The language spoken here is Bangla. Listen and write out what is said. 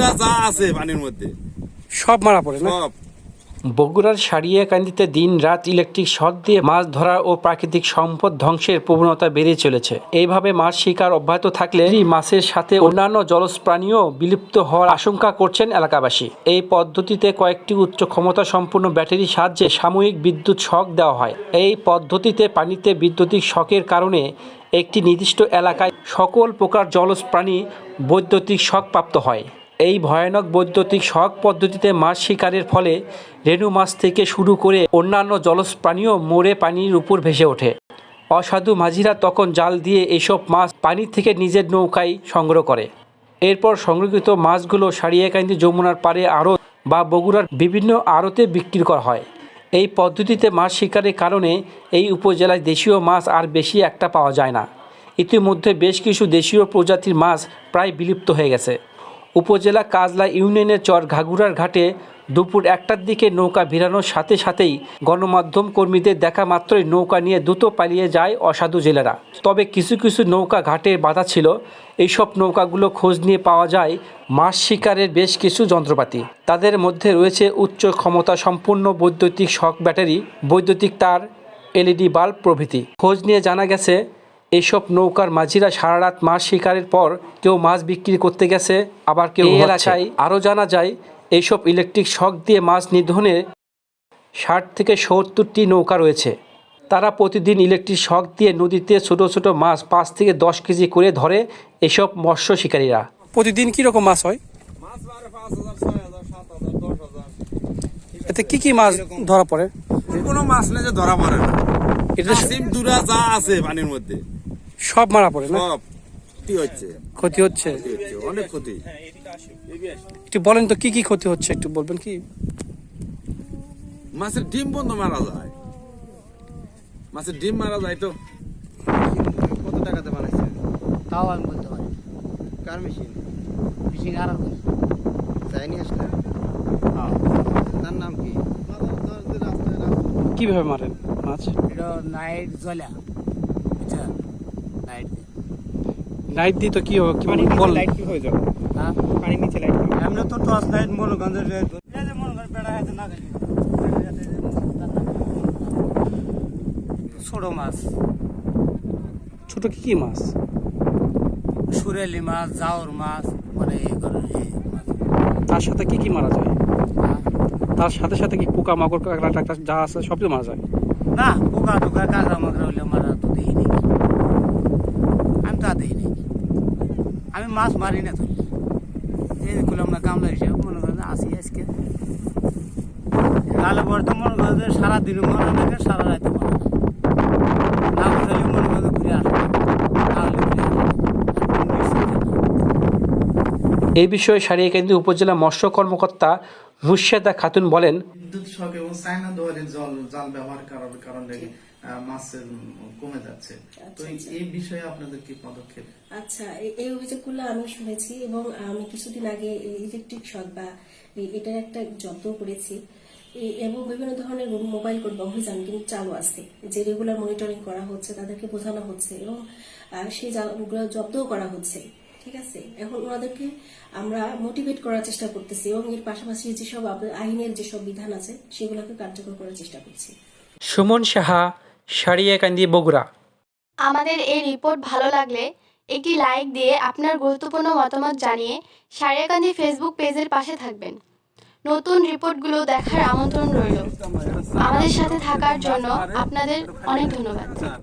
জুড়া যা আছে পানির মধ্যে। সব মারা পড়ে না? সব। বগুড়ার সারিয়াকান্দিতে দিন রাত ইলেকট্রিক শক দিয়ে মাছ ধরা ও প্রাকৃতিক সম্পদ ধ্বংসের প্রবণতা বেড়ে চলেছে। এইভাবে মাছ শিকার অব্যাহত থাকলে এই মাছের সাথে অন্যান্য জলজ প্রাণীও বিলুপ্ত হওয়ার আশঙ্কা করছেন এলাকাবাসী। এই পদ্ধতিতে কয়েকটি উচ্চ ক্ষমতা সম্পন্ন ব্যাটারির সাহায্যে সাময়িক বিদ্যুৎ শক দেওয়া হয়। এই পদ্ধতিতে পানিতে বিদ্যুতিক শকের কারণে একটি নির্দিষ্ট এলাকায় সকল প্রকার জলজ প্রাণী বৈদ্যুতিক শক প্রাপ্ত হয়। এই ভয়ানক বৈদ্যুতিক শক পদ্ধতিতে মাছ শিকারের ফলে রেণু মাছ থেকে শুরু করে অন্যান্য জলজ প্রাণীও মোড়ে পানির উপর ভেসে ওঠে। অসাধু মাঝিরা তখন জাল দিয়ে এসব মাছ পানি থেকে নিজের নৌকায় সংগ্রহ করে। এরপর সংরক্ষিত মাছগুলো সারিয়াকান্দি যমুনার পাড়ে আড়ত বা বগুড়ার বিভিন্ন আড়তে বিক্রি করা হয়। এই পদ্ধতিতে মাছ শিকারের কারণে এই উপজেলায় দেশীয় মাছ আর বেশি একটা পাওয়া যায় না। ইতিমধ্যে বেশ কিছু দেশীয় প্রজাতির মাছ প্রায় বিলুপ্ত হয়ে গেছে। উপজেলা কাজলা ইউনিয়নের চর ঘাগুড়ার ঘাটে দুপুর একটার দিকে নৌকা ভিড়ানোর সাথে সাথেই গণমাধ্যম কর্মীদের দেখা মাত্রই নৌকা নিয়ে দ্রুত পালিয়ে যায় অসাধু জেলেরা। তবে কিছু কিছু নৌকা ঘাটে বাধা ছিল। এইসব নৌকাগুলো খোঁজ নিয়ে পাওয়া যায় মাছ শিকারের বেশ কিছু যন্ত্রপাতি। তাদের মধ্যে রয়েছে উচ্চ ক্ষমতা সম্পূর্ণ বৈদ্যুতিক শক ব্যাটারি, বৈদ্যুতিক তার, এলইডি বাল্ব প্রভৃতি। খোঁজ নিয়ে জানা গেছে এইসব নৌকার মাঝিরা সারা রাত মাছ শিকারের পর কেউ মাছ বিক্রি করতে গেছে আবার কেউ এলাকায় আরও জানা যায় এইসব ইলেকট্রিক শক দিয়ে মাছ নিধনে ষাট থেকে সত্তরটি নৌকা রয়েছে। তারা প্রতিদিন ইলেকট্রিক শক দিয়ে নদীতে ছোট ছোট মাছ পাঁচ থেকে দশ কেজি করে ধরে এসব মৎস্য শিকারীরা। প্রতিদিন কীরকম মাছ হয়? এতে কি কি মাছ ধরা পড়ে? কোনো মাছ নেই যে ধরা পড়ে না। এটা সিম যা আছে পানির মধ্যে। সব মারা পড়ে না? সব। ক্ষতি হচ্ছে। ক্ষতি হচ্ছে? অনেক ক্ষতি। একটু বলেন তো কি কি ক্ষতি হচ্ছে একটু বলবেন কি? মাছের ডিম বন্ধ মারা যায়। মাছের ডিম মারা যায় তো। কত টাকাতে বানাইছে? তাও আমি বলতে পারি কার মেশিন? ফিশিং আর চাইনি আসলে। তার নাম কি? কীভাবে মারেন? মাছ? এটা নাইট জ্বলা। বুঝছেন নাইট। নাইট দিয়ে তো কি হবে? কি মানে বল। লাইট কি হয়ে যাবে? হ্যাঁ? পানির নিচে লাইট এমনি তো টর্চ লাইট মনোগঞ্জের ছোট মাছ। ছোট কি কি মাছ? সুরেলি মাছ জাউর মাছ মানে। তার সাথে কি কি মারা যায়? হ্যাঁ? তার সাথে সাথে কি পোকা মাকড় কাঁকড়া টাকড়া যা আছে সব কিছু মারা যায়? না পোকা টোকা কাঁকড়া মাকড়া হইলে মারা তো দিই নাকি আমি তা দিই নাকি আমি মাছ মারি না তুলি এই করলাম না কামলা হিসেবে মনে করেন আসি আজকে। তাহলে পরে তো মনে করেন সারাদিন মনে লাগে সারা রাত মনে লাগে না বুঝলে মনে করেন যে ঘুরে আসবে তাহলে ঘুরে আসবে এখন নিশ্চিত না। এই বিষয়ে সারিয়াকান্দি উপজেলা মৎস্য কর্মকর্তা মুর্শেদা খাতুন বলেন বিদ্যুৎ শক এবং চায়না দোয়ারের জল জাল ব্যবহার করার কারণে মাছের কমে যাচ্ছে। তো এই- এই বিষয়ে আপনাদের কি পদক্ষেপ? আচ্ছা এই অভিযোগগুলো আমি শুনেছি এবং আমি কিছুদিন আগে ইলেকট্রিক শক বা এটার একটা যত্ন করেছি। এবং বিভিন্ন ধরনের মোবাইল কোড বা অভিযান কিন্তু চালু আছে যে রেগুলার মনিটরিং করা হচ্ছে তাদেরকে বোঝানো হচ্ছে এবং আহ, সেই জালগুলো জব্দও করা হচ্ছে। ঠিক আছে? এখন ওনাদেরকে আমরা মোটিভেট করার চেষ্টা করতেছি এবং এর পাশাপাশি যেসব আইনের যেসব বিধান আছে সেগুলোকে কার্যকর করার চেষ্টা করছি। সুমন সাহা সারিয়াকান্দি বগুড়া। আমাদের এই রিপোর্ট ভালো লাগলে একটি লাইক দিয়ে আপনার গুরুত্বপূর্ণ মতামত জানিয়ে সারিয়াকান্দি ফেসবুক পেজের পাশে থাকবেন। নতুন রিপোর্টগুলো দেখার আমন্ত্রণ রইল। আমাদের সাথে থাকার জন্য আপনাদের অনেক ধন্যবাদ।